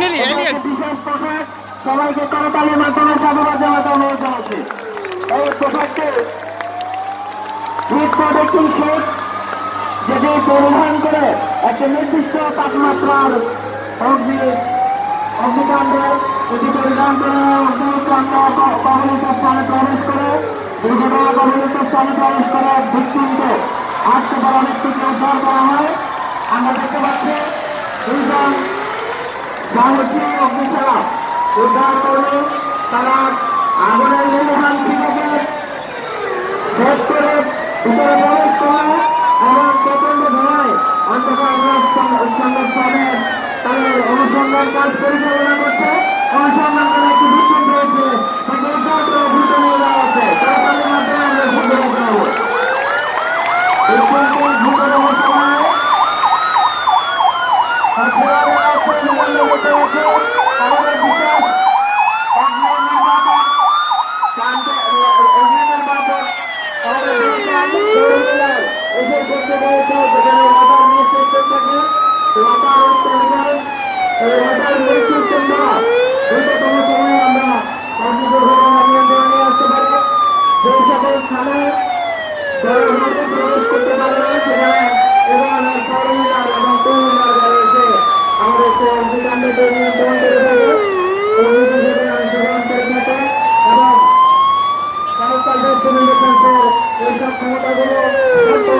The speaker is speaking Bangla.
ফাইনালি বিশেষ পোশাক সবাইকে করতালির মাধ্যমে সাধুবাদ জানাতে অনুরোধ জানাচ্ছি। এই পোশাকটি হিট প্রোটেক্টিং শেড যেটি পরিধান করে একটি নির্দিষ্ট তাপমাত্রার অগ্নি অগ্নিকাণ্ডে এটি পরিধান করে অগ্নিকাণ্ড কবলিত স্থানে প্রবেশ করে দুর্ঘটনা কবলিত স্থানে প্রবেশ করে ভিক্টিমকে আটকে পড়া ব্যক্তিকে উদ্ধার করা হয়। আমরা দেখতে পাচ্ছি দুইজন সাহসী অগ্নিসেনা উদ্ধার করবে তারা আগুনের লেলিহান শিখাকে ভেদ করে ভিতরে প্রবেশ করল এবং প্রচণ্ড ধোঁয়ায় অন্ধকার স্থানে তাদের অনুসন্ধান কাজ পরিচালনা করছে। অনুসন্ধান করে একটি বিক্ষোভ রয়েছে। তাকে উদ্ধার করে দ্রুত নিয়ে যাওয়া আছে নিবন্ধ করতে হচ্ছে আমাদের বিশেষ নিয়ন্ত্রণ করে থাকে কমিটি সেখানে ক্ষমতাগুলো